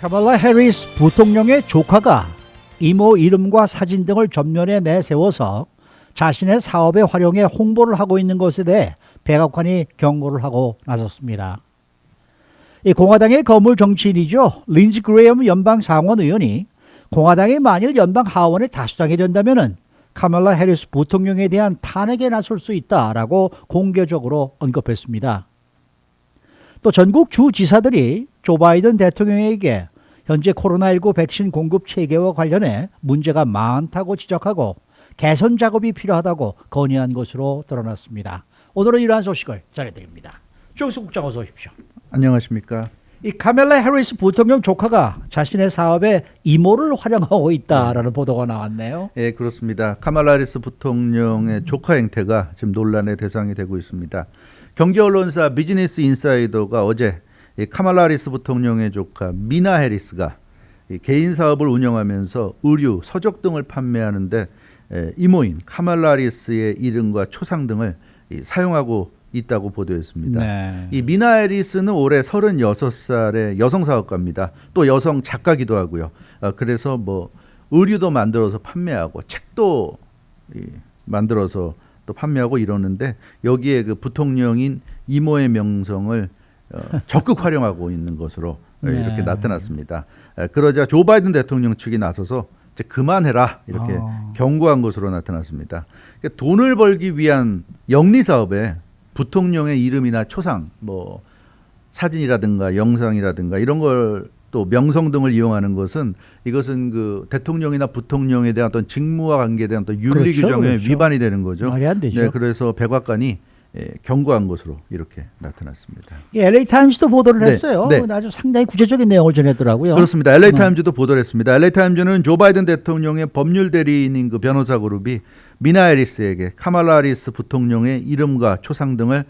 카말라 해리스 부통령의 조카가 이모 이름과 사진 등을 전면에 내세워서 자신의 사업에 활용해 홍보를 하고 있는 것에 대해 백악관이 경고를 하고 나섰습니다. 이 공화당의 거물 정치인이죠. 린지 그레이엄 연방 상원 의원이 공화당이 만일 연방 하원에 다수당이 된다면은 카말라 해리스 부통령에 대한 탄핵에 나설 수 있다라고 공개적으로 언급했습니다. 또 전국 주 지사들이 조 바이든 대통령에게 현재 코로나19 백신 공급 체계와 관련해 문제가 많다고 지적하고 개선 작업이 필요하다고 건의한 것으로 드러났습니다. 오늘은 이러한 소식을 전해드립니다. 조수 국장 어서 오십시오. 안녕하십니까. 이 카멜라 해리스 부통령 조카가 자신의 사업에 이모를 활용하고 있다라는 보도가 나왔네요. 예, 그렇습니다. 카말라 하리스 부통령의 조카 행태가 지금 논란의 대상이 되고 있습니다. 경제 언론사 비즈니스 인사이더가 어제 이 카말라 하리스 부통령의 조카 미나 해리스가 이 개인 사업을 운영하면서 의류, 서적 등을 판매하는데 에, 이모인 카말라 하리스의 이름과 초상 등을 이 사용하고 있다고 보도했습니다. 네. 이 미나 해리스는 올해 36살의 여성 사업가입니다. 또 여성 작가기도 하고요. 어, 그래서 뭐 의류도 만들어서 판매하고 책도 이, 만들어서 또 판매하고 이러는데 여기에 그 부통령인 이모의 명성을 어, 적극 활용하고 있는 것으로 어, 네. 이렇게 나타났습니다. 에, 그러자 조 바이든 대통령 측이 나서서 이제 그만해라 이렇게 아. 경고한 것으로 나타났습니다. 그러니까 돈을 벌기 위한 영리 사업에 부통령의 이름이나 초상, 뭐 사진이라든가 영상이라든가 이런 걸 또 명성 등을 이용하는 것은 이것은 그 대통령이나 부통령에 대한 어떤 직무와 관계에 대한 어떤 윤리 그렇죠, 규정에 그렇죠. 위반이 되는 거죠. 말이 안 되죠. 네, 그래서 백악관이 예, 경고한 것으로 이렇게 나타났습니다. 이 LA 타임스도 보도를 네, 했어요. 네. 아주 상당히 구체적인 내용을 전했더라고요. 그렇습니다. LA 타임즈도 보도를 했습니다. LA 타임즈는 조 바이든 대통령의 법률 대리인인 그 변호사 그룹이 미나 해리스에게 카말라 하리스 부통령의 이름과 초상 등을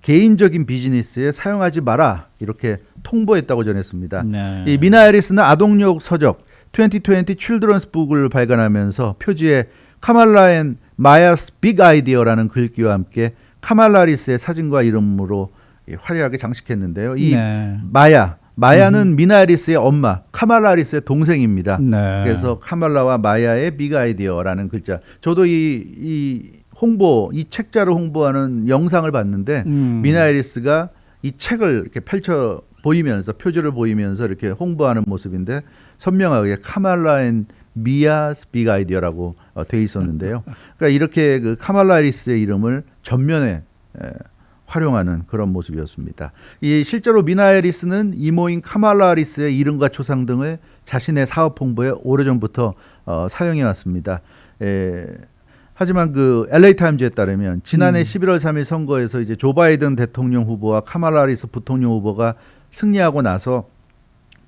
개인적인 비즈니스에 사용하지 마라 이렇게 통보했다고 전했습니다. 네. 이 미나 해리스는 아동용 서적 2020 Children's Book을 발간하면서 표지에 카말라 앤 마야스 빅 아이디어라는 글귀와 함께 카말라 하리스의 사진과 이름으로 이 화려하게 장식했는데요. 이 네. 마야 마야는 미나 해리스의 엄마 카말라 하리스의 동생입니다. 네. 그래서 카말라와 마야의 빅 아이디어라는 글자. 저도 이, 이 홍보 이 책자를 홍보하는 영상을 봤는데 음. 미나 해리스가 이 책을 이렇게 펼쳐 보이면서 표지를 보이면서 이렇게 홍보하는 모습인데 선명하게 카말라 앤 미아스 빅 아이디어라고 어, 돼 있었는데요. 그러니까 이렇게 그 카말라 해리스의 이름을 전면에 에, 활용하는 그런 모습이었습니다. 이 실제로 미나 해리스는 이모인 카말라 하리스의 이름과 초상 등을 자신의 사업 홍보에 오래전부터 어, 사용해 왔습니다. 에, 하지만 그 LA 타임즈에 따르면 지난해 11월 3일 선거에서 이제 조 바이든 대통령 후보와 카말라 하리스 부통령 후보가 승리하고 나서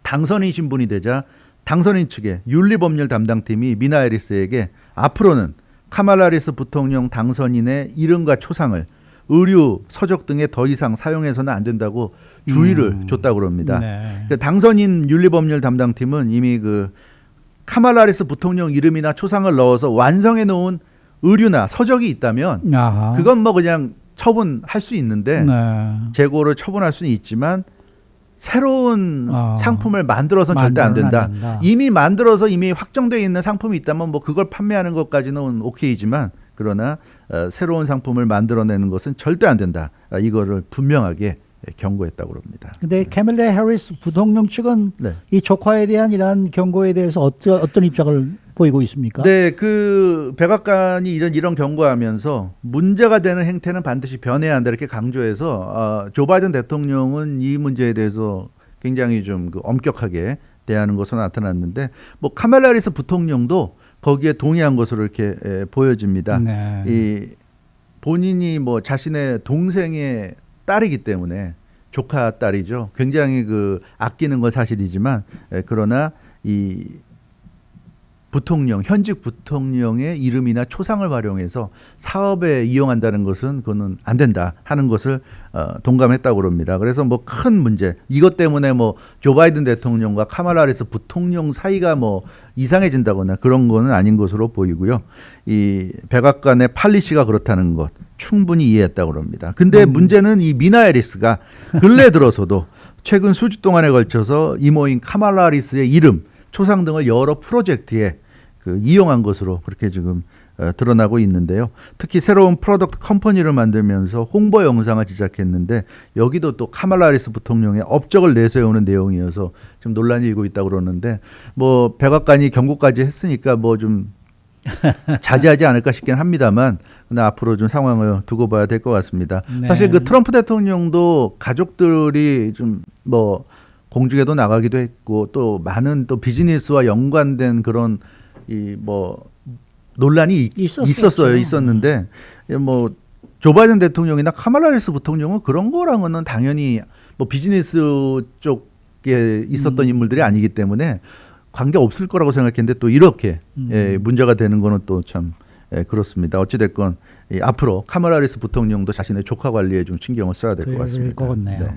당선인 신분이 되자 당선인 측의 윤리법률 담당팀이 미나 해리스에게 앞으로는 카말라 하리스 부통령 당선인의 이름과 초상을 의류, 서적 등에 더 이상 사용해서는 안 된다고 주의를 음. 줬다고 그럽니다. 네. 그 당선인 윤리법률 담당팀은 이미 그 카말라 하리스 부통령 이름이나 초상을 넣어서 완성해 놓은 의류나 서적이 있다면 아하. 그건 뭐 그냥 처분할 수 있는데 네. 재고를 처분할 수는 있지만 새로운 아. 상품을 만들어서 절대 안 된다. 안 된다. 이미 만들어서 이미 확정되어 있는 상품이 있다면 뭐 그걸 판매하는 것까지는 오케이지만 그러나 어, 새로운 상품을 만들어내는 것은 절대 안 된다. 아, 이거를 분명하게 경고했다고 그럽니다. 근데 캐멜라 해리스 부통령 측은 네. 이 조카에 대한 이러한 경고에 대해서 어떤 어떤 입장을 보이고 있습니까? 네, 그 백악관이 이런 이런 경고하면서 문제가 되는 행태는 반드시 변해야 한다 이렇게 강조해서 어, 조 바이든 대통령은 이 문제에 대해서 굉장히 좀 그 엄격하게 대하는 것으로 나타났는데 뭐 카멜라 하리스 부통령도 거기에 동의한 것으로 이렇게 에, 보여집니다. 네. 이 본인이 뭐 자신의 동생의 딸이기 때문에 조카 딸이죠. 굉장히 그 아끼는 건 사실이지만 에, 그러나 이 부통령 현직 부통령의 이름이나 초상을 활용해서 사업에 이용한다는 것은 그거는 안 된다 하는 것을 어, 동감했다고 그럽니다. 그래서 뭐 큰 문제 이것 때문에 뭐 조 바이든 대통령과 카말라 하리스 부통령 사이가 뭐 이상해진다거나 그런 거는 아닌 것으로 보이고요. 이 백악관의 팔리시가 그렇다는 것 충분히 이해했다고 그럽니다. 근데 문제는 이 미나 해리스가 근래 들어서도 최근 수주 동안에 걸쳐서 이모인 카말라 하리스의 이름, 초상 등을 여러 프로젝트에 그 이용한 것으로 그렇게 지금 어, 드러나고 있는데요. 특히 새로운 프로덕트 컴퍼니를 만들면서 홍보 영상을 제작했는데 여기도 또 카말라 하리스 부통령의 업적을 내세우는 내용이어서 지금 논란이 일고 있다고 그러는데 뭐 백악관이 경고까지 했으니까 뭐 좀 자제하지 않을까 싶긴 합니다만 근데 앞으로 좀 상황을 두고 봐야 될 것 같습니다. 네. 사실 그 트럼프 대통령도 가족들이 좀뭐 공중에도 나가기도 했고 또 많은 또 비즈니스와 연관된 그런 이 뭐 논란이 있- 있었었죠. 있었어요. 있었는데 뭐 조 바이든 대통령이나 카말라 해리스 부통령은 그런 거랑은 당연히 뭐 비즈니스 쪽에 있었던 음. 인물들이 아니기 때문에 관계 없을 거라고 생각했는데 또 이렇게 음. 예, 문제가 되는 거는 또참 예, 그렇습니다. 어찌 됐건 이 앞으로 카말라 해리스 부통령도 자신의 조카 관리에 좀 신경을 써야 될 것 같습니다. 것 같네요.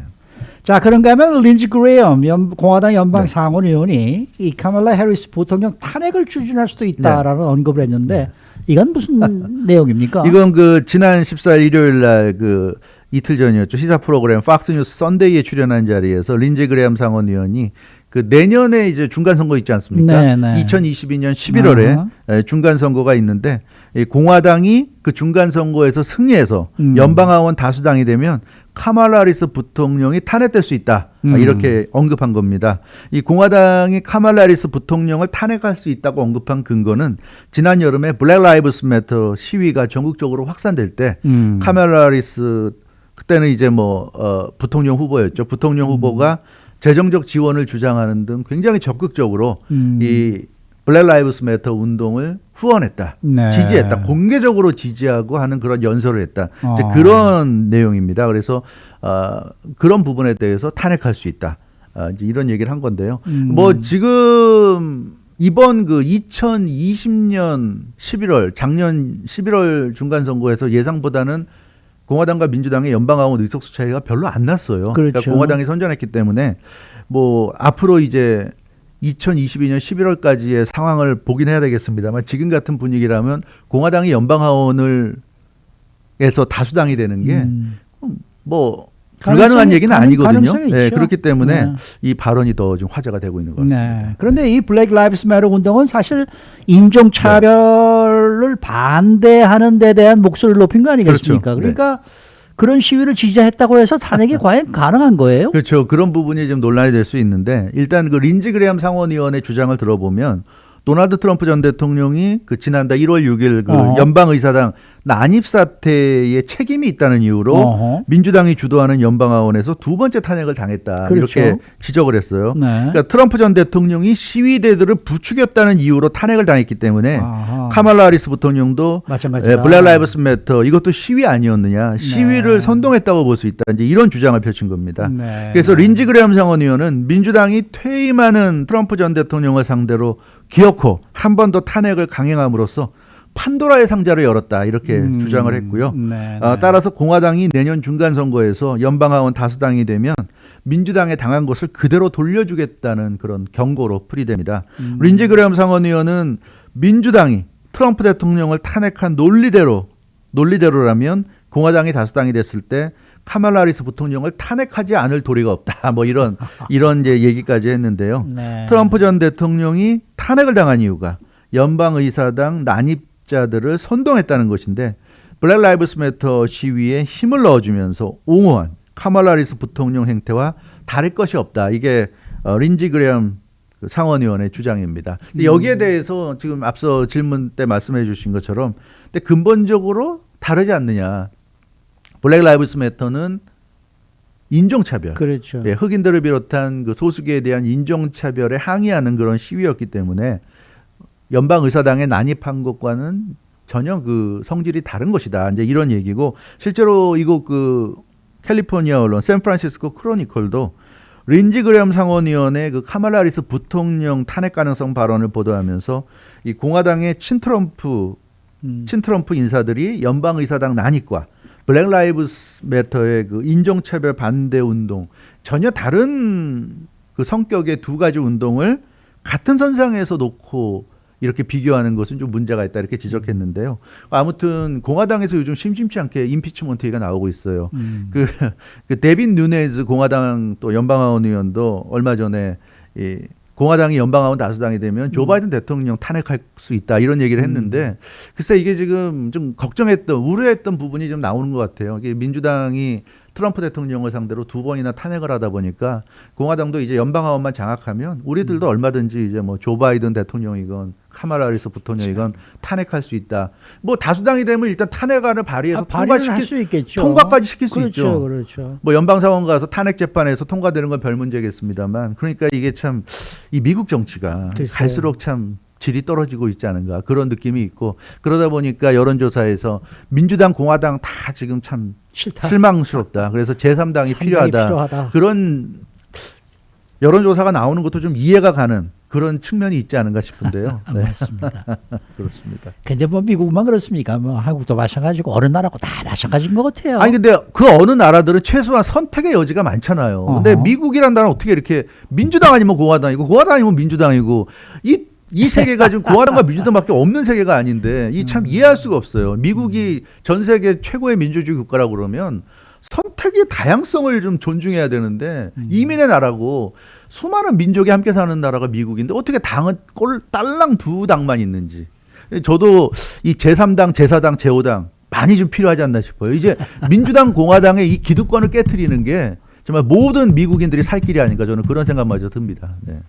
자, 그런가 하면 린지 그레엄 연- 공화당 연방 상원 의원이 이 카멀라 해리스 부통령 탄핵을 추진할 수도 있다라는 언급을 했는데 이건 무슨 내용입니까? 이건 그 지난 14일 일요일 날 그 이틀 전이었죠. 시사 프로그램 팍스 뉴스 썬데이에 출연한 자리에서 린지 그레엄 상원 의원이 그 내년에 이제 중간 선거 있지 않습니까? 네, 네. 2022년 11월에 아하. 중간 선거가 있는데 이 공화당이 그 중간 선거에서 승리해서 음. 연방 하원 다수당이 되면 카말라 하리스 부통령이 탄핵될 수 있다. 아, 음. 이렇게 언급한 겁니다. 이 공화당이 카말라 하리스 부통령을 탄핵할 수 있다고 언급한 근거는 지난 여름에 블랙 라이브스 매터 시위가 전국적으로 확산될 때 음. 카멜라 하리스 그때는 이제 뭐 어, 부통령 후보였죠. 부통령 후보가 재정적 지원을 주장하는 등 굉장히 적극적으로 음. 이 블랙 라이브스 매터 운동을 후원했다. 네. 지지했다. 공개적으로 지지하고 하는 그런 연설을 했다. 이제 어. 그런 내용입니다. 그래서 어, 그런 부분에 대해서 탄핵할 수 있다. 아, 이제 이런 얘기를 한 건데요. 음. 뭐 지금 이번 그 2020년 11월 작년 11월 중간 선거에서 예상보다는 공화당과 민주당의 연방하원 의석수 차이가 별로 안 났어요. 그러니까 그렇죠. 공화당이 선전했기 때문에 뭐 앞으로 이제 2022년 11월까지의 상황을 보긴 해야 되겠습니다만 지금 같은 분위기라면 공화당이 연방하원을 에서 다수당이 되는 게 음. 뭐 불가능한 얘기는 아니거든요. 네. 그렇기 때문에 네. 이 발언이 더 좀 화제가 되고 있는 것 같습니다. 네. 그런데 이 블랙 라이브스 매터 운동은 사실 인종 차별을 반대하는 데 대한 목소리를 높인 거 아니겠습니까? 그렇죠. 그러니까 그런 시위를 지지했다고 해서 탄핵이 과연 가능한 거예요? 그렇죠. 그런 부분이 좀 논란이 될 수 있는데 일단 그 린지 그레엄 상원의원의 주장을 들어보면 도널드 트럼프 전 대통령이 그 지난달 1월 6일 그 어허. 연방 의사당 난입 사태에 책임이 있다는 이유로 어허. 민주당이 주도하는 연방 하원에서 두 번째 탄핵을 당했다 그렇죠. 이렇게 지적을 했어요. 네. 그러니까 트럼프 전 대통령이 시위대들을 부추겼다는 이유로 탄핵을 당했기 때문에 아하. 카말라 하리스 부통령도 마찬가지다. 예, 블랙 라이브스 매터 이것도 시위 아니었느냐 시위를 네. 선동했다고 볼 수 있다 이제 이런 주장을 펼친 겁니다. 네. 그래서 린지 그레엄 상원의원은 민주당이 퇴임하는 트럼프 전 대통령을 상대로 기어코 한 번 더 탄핵을 강행함으로써 판도라의 상자를 열었다 이렇게 음, 주장을 했고요. 네, 어, 네. 따라서 공화당이 내년 중간 선거에서 연방하원 다수당이 되면 민주당에 당한 것을 그대로 돌려주겠다는 그런 경고로 풀이됩니다. 음. 린지 그레엄 상원의원은 민주당이 트럼프 대통령을 탄핵한 논리대로 논리대로라면 공화당이 다수당이 됐을 때 카말라 하리스 부통령을 탄핵하지 않을 도리가 없다. 뭐 이런 이런 이제 얘기까지 했는데요. 네. 트럼프 전 대통령이 탄핵을 당한 이유가 연방 의사당 난입 자들을 선동했다는 것인데 블랙 라이브스 매터 시위에 힘을 넣어주면서 옹호한 카말라 하리스 부통령 행태와 다를 것이 없다. 이게 어, 린지 그레엄 그 상원의원의 주장입니다. 근데 여기에 대해서 지금 앞서 질문 때 말씀해 주신 것처럼 근데 근본적으로 다르지 않느냐. 블랙 라이브스 매터는 인종차별. 그렇죠. 예, 흑인들을 비롯한 그 소수계에 대한 인종차별에 항의하는 그런 시위였기 때문에 연방 의사당에 난입한 것과는 전혀 그 성질이 다른 것이다. 이제 이런 얘기고 실제로 이거 그 캘리포니아 언론 샌프란시스코 크로니컬도 린지 그레엄 상원의원의 그 카말라 하리스 부통령 탄핵 가능성 발언을 보도하면서 이 공화당의 친트럼프 음. 친트럼프 인사들이 연방 의사당 난입과 블랙 라이브스 매터의 그 인종차별 반대 운동 전혀 다른 그 성격의 두 가지 운동을 같은 선상에서 놓고 이렇게 비교하는 것은 좀 문제가 있다 이렇게 지적했는데요. 아무튼 공화당에서 요즘 심심치 않게 임피치먼트 얘기가 나오고 있어요. 음. 그, 그 데빈 누네즈 공화당 또 연방하원 의원도 얼마 전에 이 공화당이 연방하원 다수당이 되면 조 바이든 대통령 탄핵할 수 있다 이런 얘기를 했는데 글쎄 이게 지금 좀 걱정했던 우려했던 부분이 좀 나오는 것 같아요. 이게 민주당이 트럼프 대통령을 상대로 두 번이나 탄핵을 하다 보니까 공화당도 이제 연방하원만 장악하면 우리들도 얼마든지 이제 뭐 조 바이든 대통령이건 카마라 하리스 부통령이건 탄핵할 수 있다. 뭐 다수당이 되면 일단 탄핵안을 발의해서 아, 통과시킬 할수 있겠죠. 통과까지 시킬 수 그렇죠, 있죠. 그렇죠. 뭐 연방 사원 가서 탄핵 재판에서 통과되는 건 별 문제겠습니다만 그러니까 이게 참 이 미국 정치가 글쎄요. 갈수록 참 질이 떨어지고 있지 않은가 그런 느낌이 있고 그러다 보니까 여론조사에서 민주당 공화당 다 지금 참 싫다. 실망스럽다 그래서 제3당이 상당히 필요하다 필요하다. 그런 여론조사가 나오는 것도 좀 이해가 가는 그런 측면이 있지 않은가 싶은데요 아, 네 맞습니다. 그렇습니다 근데 뭐 미국만 그렇습니까? 뭐 한국도 마찬가지고 어느 나라고 다 마찬가지인 것 같아요. 아니 근데 그 어느 나라들은 최소한 선택의 여지가 많잖아요. 근데 어허. 미국이란 나라는 어떻게 이렇게 민주당 아니면 공화당이고 공화당 아니면 민주당이고 이 이 세계가 지금 공화당과 민주당밖에 없는 세계가 아닌데 이 참 이해할 수가 없어요. 미국이 전 세계 최고의 민주주의 국가라고 그러면 선택의 다양성을 좀 존중해야 되는데 이민의 나라고 수많은 민족이 함께 사는 나라가 미국인데 어떻게 당은 꼴 딸랑 두 당만 있는지 저도 이 제3당, 제4당, 제5당 많이 좀 필요하지 않나 싶어요. 이제 민주당, 공화당의 이 기득권을 깨뜨리는 게 정말 모든 미국인들이 살 길이 아닌가 저는 그런 생각마저 듭니다. 네.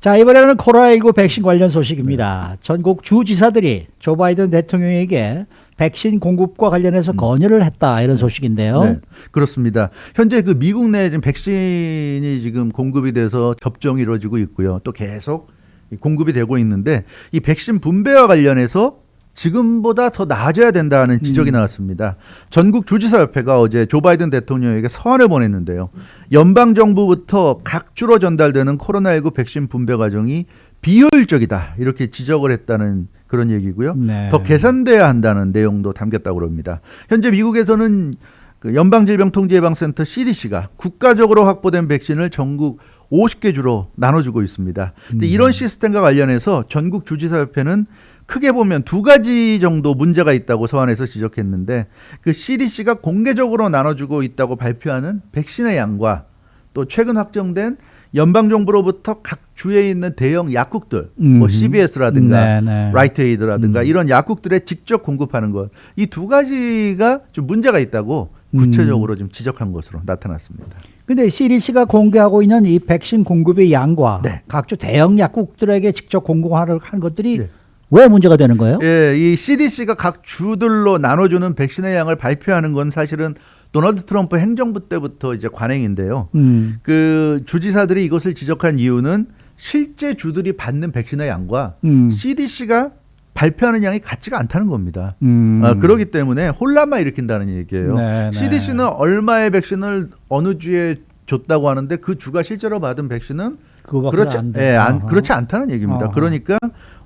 자 이번에는 코로나19 백신 관련 소식입니다. 전국 주지사들이 조 바이든 대통령에게 백신 공급과 관련해서 건의를 했다 이런 소식인데요. 음. 네, 그렇습니다. 현재 그 미국 내에 지금 백신이 지금 공급이 돼서 접종이 이루어지고 있고요. 또 계속 이 공급이 되고 있는데 이 백신 분배와 관련해서 지금보다 더 나아져야 된다는 지적이 나왔습니다. 전국 주지사 협회가 어제 조 바이든 대통령에게 서한을 보냈는데요. 연방 정부부터 각 주로 전달되는 코로나19 백신 분배 과정이 비효율적이다 이렇게 지적을 했다는 그런 얘기고요. 네. 더 개선돼야 한다는 내용도 담겼다고 합니다. 현재 미국에서는 그 연방질병통제예방센터 CDC가 국가적으로 확보된 백신을 전국 50개 주로 나눠주고 있습니다. 근데 이런 시스템과 관련해서 전국 주지사협회는 크게 보면 두 가지 정도 문제가 있다고 서한에서 지적했는데 그 CDC가 공개적으로 나눠주고 있다고 발표하는 백신의 양과 또 최근 확정된 연방 정부로부터 각 주에 있는 대형 약국들, 뭐 음. CBS라든가 네, 네. 라이트에이드라든가 이런 약국들에 직접 공급하는 것, 이 두 가지가 좀 문제가 있다고 구체적으로 좀 지적한 것으로 나타났습니다. 근데 CDC가 공개하고 있는 이 백신 공급의 양과 네. 각주 대형 약국들에게 직접 공급하는 한 것들이 네. 왜 문제가 되는 거예요? 예, 이 CDC가 각 주들로 나눠주는 백신의 양을 발표하는 건 사실은 도널드 트럼프 행정부 때부터 이제 관행인데요. 음. 그 주지사들이 이것을 지적한 이유는 실제 주들이 받는 백신의 양과 음. CDC가 발표하는 양이 같지가 않다는 겁니다. 음. 아, 그렇기 때문에 혼란만 일으킨다는 얘기예요. 네, 네. CDC는 얼마의 백신을 어느 주에 줬다고 하는데 그 주가 실제로 받은 백신은 그거밖에 그렇지, 안 돼. 예, 안. 그렇지 않다는 얘기입니다. 어허. 그러니까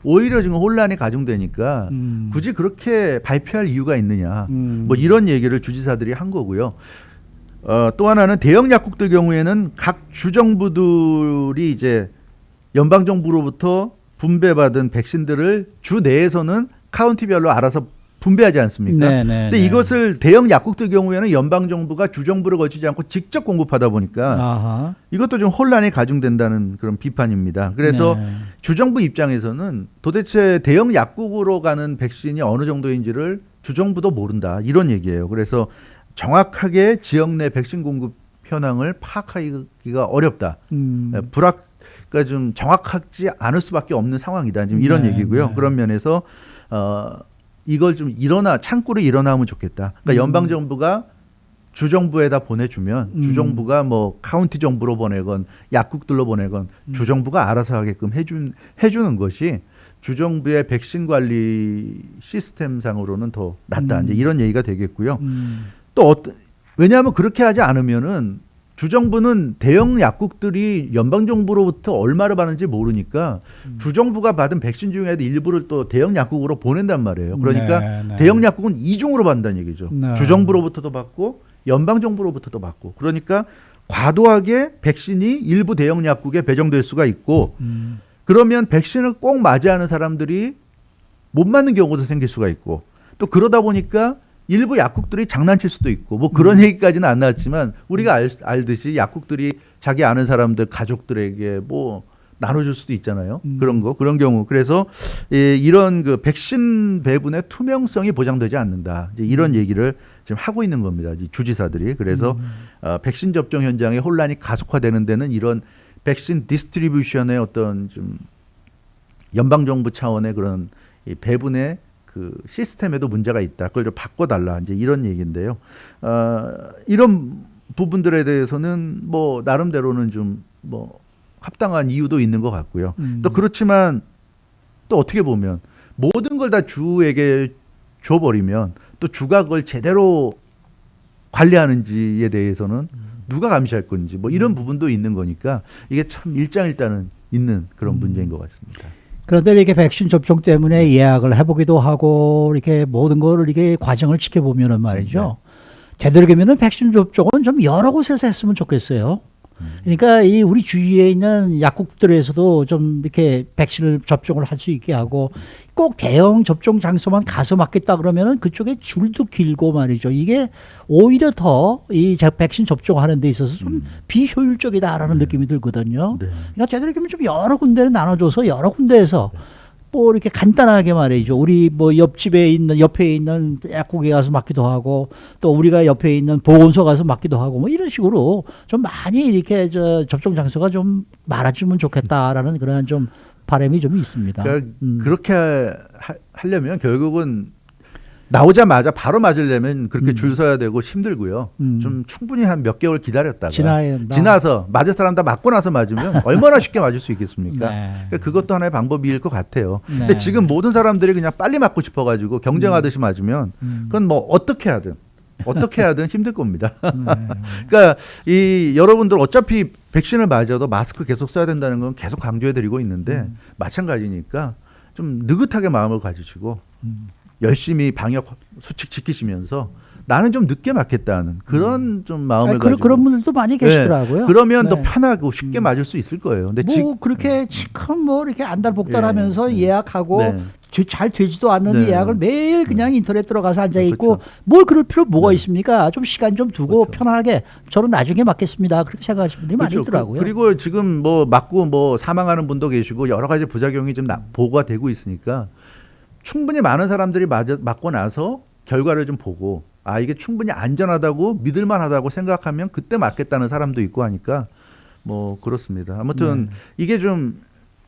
오히려 지금 혼란이 가중되니까 음. 굳이 그렇게 발표할 이유가 있느냐. 음. 뭐 이런 얘기를 주지사들이 한 거고요. 어, 또 하나는 대형 약국들 경우에는 각 주정부들이 이제 연방 정부로부터 분배받은 백신들을 주 내에서는 카운티별로 알아서 분배하지 않습니까? 네, 네, 근데 네. 이것을 대형 약국들 경우에는 연방 정부가 주 정부를 거치지 않고 직접 공급하다 보니까 아하. 이것도 좀 혼란이 가중된다는 그런 비판입니다. 그래서 네. 주정부 입장에서는 도대체 대형 약국으로 가는 백신이 어느 정도인지를 주정부도 모른다 이런 얘기예요. 그래서 정확하게 지역 내 백신 공급 현황을 파악하기가 어렵다. 음. 예, 불확 그러니까 좀 정확하지 않을 수밖에 없는 상황이다. 지금 이런 네, 얘기고요. 네. 그런 면에서 어 이걸 좀 일어나 창구로 일어나면 좋겠다. 그러니까 음. 연방 정부가 주 정부에다 보내주면 음. 주 정부가 뭐 카운티 정부로 보내건 약국들로 보내건 음. 주 정부가 알아서 하게끔 해준 해주는 것이 주 정부의 백신 관리 시스템상으로는 더 낫다. 음. 이제 이런 얘기가 되겠고요. 음. 또 어떤 왜냐하면 그렇게 하지 않으면은 주정부는 대형 약국들이 연방 정부로부터 얼마를 받는지 모르니까 음. 주정부가 받은 백신 중에도 일부를 또 대형 약국으로 보낸단 말이에요. 그러니까 네, 네. 대형 약국은 이중으로 받는다는 얘기죠. 네. 주정부로부터도 받고 연방 정부로부터도 받고 그러니까 과도하게 백신이 일부 대형 약국에 배정될 수가 있고 음. 그러면 백신을 꼭 맞아야 하는 사람들이 못 맞는 경우도 생길 수가 있고 또 그러다 보니까 일부 약국들이 장난칠 수도 있고 뭐 그런 얘기까지는 안 나왔지만 우리가 알, 알듯이 약국들이 자기 아는 사람들 가족들에게 뭐 나눠줄 수도 있잖아요. 음. 그런 거 그런 경우 그래서 예, 이런 그 백신 배분의 투명성이 보장되지 않는다. 이제 이런 얘기를 지금 하고 있는 겁니다. 이 주지사들이 그래서 어, 백신 접종 현장의 혼란이 가속화되는 데는 이런 백신 디스트리뷰션의 어떤 좀 연방 정부 차원의 그런 이 배분의 그 시스템에도 문제가 있다. 그걸 좀 바꿔달라. 이제 이런 얘기인데요. 어, 이런 부분들에 대해서는 뭐 나름대로는 좀 뭐 합당한 이유도 있는 것 같고요. 음. 또 그렇지만 또 어떻게 보면 모든 걸 다 주에게 줘버리면 또 주가 그걸 제대로 관리하는지에 대해서는 누가 감시할 건지 뭐 이런 부분도 있는 거니까 이게 참 일장일단은 있는 그런 문제인 것 같습니다. 그런데 이렇게 백신 접종 때문에 예약을 해보기도 하고 이렇게 모든 거를 이렇게 과정을 지켜보면은 말이죠. 되도록이면은 백신 접종은 좀 여러 곳에서 했으면 좋겠어요. 그러니까 이 우리 주위에 있는 약국들에서도 좀 이렇게 백신을 접종을 할 수 있게 하고 꼭 대형 접종 장소만 가서 맞겠다 그러면은 그쪽에 줄도 길고 말이죠. 이게 오히려 더 이 백신 접종하는 데 있어서 좀 비효율적이다라는 느낌이 들거든요. 네. 그러니까 제대로 좀 여러 군데를 나눠줘서 여러 군데에서 뭐 이렇게 간단하게 말이죠. 우리 뭐 옆집에 있는 옆에 있는 약국에 가서 맞기도 하고 또 우리가 옆에 있는 보건소 가서 맞기도 하고 뭐 이런 식으로 좀 많이 이렇게 저 접종 장소가 좀 많아지면 좋겠다라는 그런 좀 바람이 좀 있습니다. 그러니까 음. 그렇게 하, 하려면 결국은 나오자마자 바로 맞으려면 그렇게 음. 줄 서야 되고 힘들고요. 음. 좀 충분히 한 몇 개월 기다렸다가. 지나서 맞을 사람 다 맞고 나서 맞으면 얼마나 쉽게 맞을 수 있겠습니까? 네. 그러니까 그것도 하나의 방법일 것 같아요. 네. 근데 지금 모든 사람들이 그냥 빨리 맞고 싶어가지고 경쟁하듯이 맞으면 음. 그건 뭐 어떻게 하든 어떻게 하든 힘들 겁니다. 네. 그러니까 이 여러분들 어차피 백신을 맞아도 마스크 계속 써야 된다는 건 계속 강조해드리고 있는데 음. 마찬가지니까 좀 느긋하게 마음을 가지시고 음. 열심히 방역 수칙 지키시면서 나는 좀 늦게 맞겠다는 그런 좀 마음을 아니, 그런, 가지고 그런 분들도 많이 계시더라고요. 네. 그러면 더 네. 편하고 쉽게 맞을 수 있을 거예요. 근데 지- 뭐 그렇게 큰뭐 이렇게 안달복달하면서 예. 예약하고 네. 지- 잘 되지도 않는 네. 예약을 매일 그냥 인터넷 들어가서 앉아 있고 그렇죠. 뭘 그럴 필요 뭐가 네. 있습니까? 좀 시간 좀 두고 그렇죠. 편하게 저는 나중에 맞겠습니다. 그렇게 생각하시는 분들이 많이 그렇죠. 있더라고요. 그- 그리고 지금 뭐 맞고 뭐 사망하는 분도 계시고 여러 가지 부작용이 좀 나- 보고가 되고 있으니까 충분히 많은 사람들이 맞, 맞고 나서 결과를 좀 보고 아 이게 충분히 안전하다고 믿을만하다고 생각하면 그때 맞겠다는 사람도 있고 하니까 뭐 그렇습니다. 아무튼 네. 이게 좀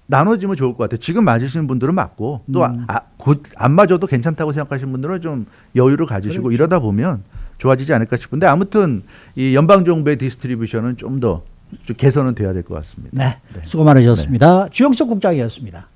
나눠지면 좋을 것 같아요. 지금 맞으시는 분들은 맞고 또 음. 아, 곧안 맞아도 괜찮다고 생각하시는 분들은 좀 여유를 가지시고 그렇죠. 이러다 보면 좋아지지 않을까 싶은데 아무튼 이 연방 정부의 디스트리뷰션은 좀더 개선은 돼야 될 것 같습니다. 네, 수고 많으셨습니다. 주영석 국장이었습니다.